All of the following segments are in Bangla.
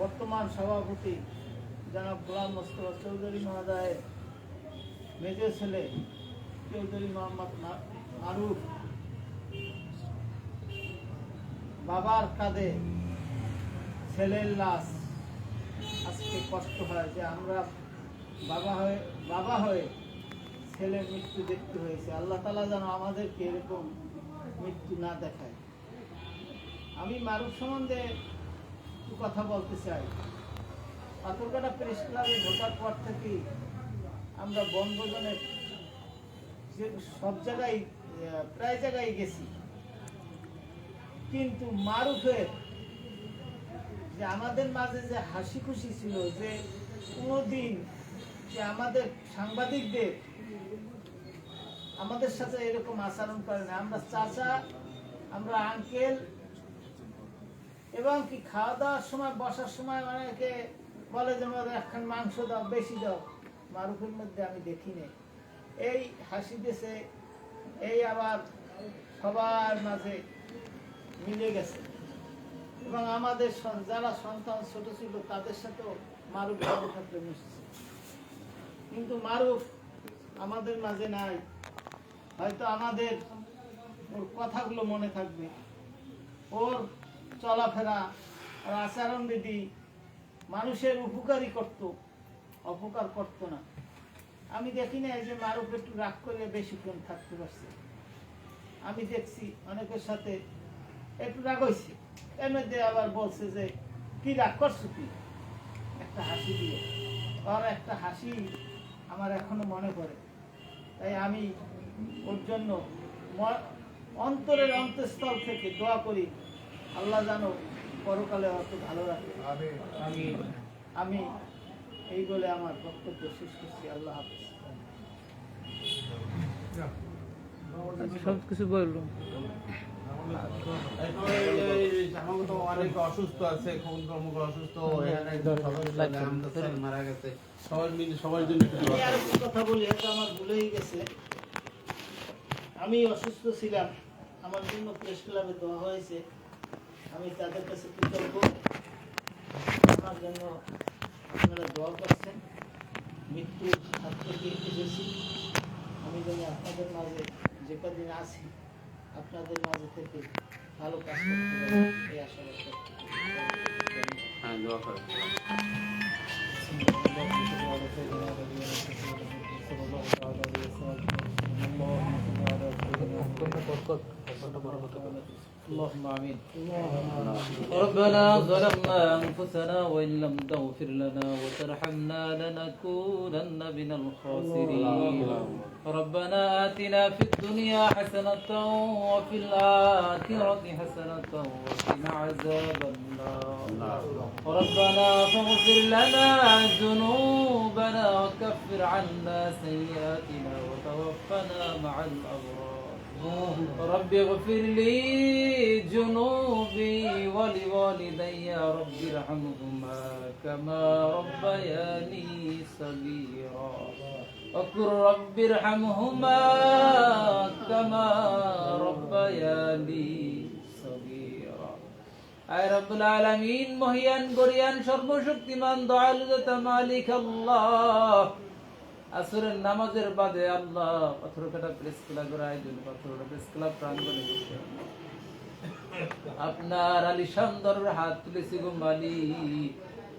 বর্তমান সভাপতি জনাব গোলাম মোস্তফা চৌধুরী মহোদয়ের মেজ ছেলে চৌধুরী মোহাম্মদ মারুফ, বাবার কাঁধে ছেলের লাশ। আজকে কষ্ট হয় যে আমরা বাবা হয়ে বাবা হয়ে ছেলের মৃত্যু দেখতে হয়েছে। আল্লাহ তালা যেন আমাদেরকে এরকম মৃত্যু না দেখায়। আমি মারুফ সম্বন্ধে একটু কথা বলতে চাই। পাথরকাটা প্রেস ক্লাবে ঢোকার পর থেকেই আমরা বনভোজনে যে সব জায়গায় প্রায় জায়গায় গেছি। কিন্তু মারুফের যে আমাদের মাঝে যে হাসি খুশি ছিল যে কোনোদিন যে আমাদের সাংবাদিকদের আমাদের সাথে এরকম আচরণ করে না। আমরা চাচা, আমরা আঙ্কেল এবং কি খাওয়া দাওয়ার সময়, বসার সময় অনেকে বলে যে একখান মাংস দাও, বেশি দাও। মারুফের মধ্যে আমি দেখি নাই। এই হাসি দেশে, এই আবার সবার মাঝে মিলে গেছে। এবং আমাদের যারা সন্তান ছোট ছিল, তাদের সাথেও মারুফ ভালো থাকতে মিশছে। কিন্তু মারুফ আমাদের মাঝে নাই। হয়তো আমাদের ওর কথাগুলো মনে থাকবে। ওর চলাফেরা ওর আচরণ বিধি মানুষের উপকারই করত, অপকার করত না। আমি দেখি না যে মারুফ একটু রাগ করলে বেশিক্ষণ থাকতে পারছে। আমি দেখছি অনেকের সাথে একটু রাগ হয়েছে এর মধ্যে আবার বলছে যে, কি রাগ করছ কি একটা হাসি দিয়ে। ওর একটা হাসি আমার এখনও মনে পড়ে। তাই আমি ওর জন্য অন্তরের অন্তঃস্থল থেকে দোয়া করি। আল্লাহ জানো পরকালে অত ভালো রাখে। আমি এই বলে আমার বক্তব্য শেষ করছি। আল্লাহ হাফিজ। সব কিছু বলল। অনেক অসুস্থ আছে খুন অসুস্থ মারা গেছে মিলে সবার জন্য কথা বলি আমার ভুলেই গেছে আমি অসুস্থ ছিলাম। আমার জন্য প্রেস ক্লাবে দেওয়া হয়েছে। আমি তাদের কাছে কৃতজ্ঞ। আমার জন্য আপনারা দোয়া করছেন। মৃত্যুর হাত থেকে এসেছি। আমি যেন আপনাদের মাঝে যে কদিন আছি আপনাদের মাঝে থেকে ভালো কাজ করতে এই আশা হ্যাঁ দোয়া করেন اللهم آمين. ربنا ظلمنا أنفسنا وإن لم تغفر لنا وترحمنا لنكونن من الخاسرين. ربنا آتنا في الدنيا حسنة وفي الآخرة حسنة وقنا عذاب النار. ربنا فاغفر لنا ذنوبنا وكفر عنا سيئاتنا وتوفنا مع الأبرار. رب اغفر لي ذنوبي ولوالدي رب ارحمهما كما ربياني صغيرا وقل رب ارحمهما كما ربياني صغيرا আয় রব্বুল আলামিন মহিয়ান গরিয়ান সর্বশক্তিমান দয়ালু দাতা মালিক আল্লাহ আসরের নামাজের বাদে আল্লাহ পাথরকাটা প্রেস ক্লাবের আয়োজন পাথরকাটা প্রেস ক্লাব প্রাঙ্গণে বসে আপনার আলিশান দরের হাত তুলেছি গো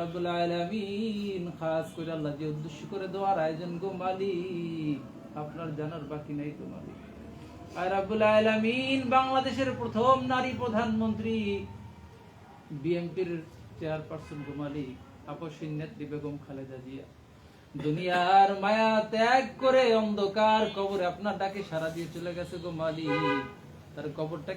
রব্বুল আলামিন, খাস করে আল্লাহ যে উদ্দেশ্য করে দোয়ার আয়োজন গো আপনার জানার বাকি নাই মালিক। আর রব্বুল আলামিন, বাংলাদেশের প্রথম নারী প্রধানমন্ত্রী, বিএনপির চেয়ারপারসন গো মালিক নেত্রী বেগম খালেদা জিয়া। দুনিয়ার মায়া ত্যাগ করে অন্ধকার কবরে আপনার ডাকে সারা দিয়ে চলে গেছে গো মালিক। তার কবরটা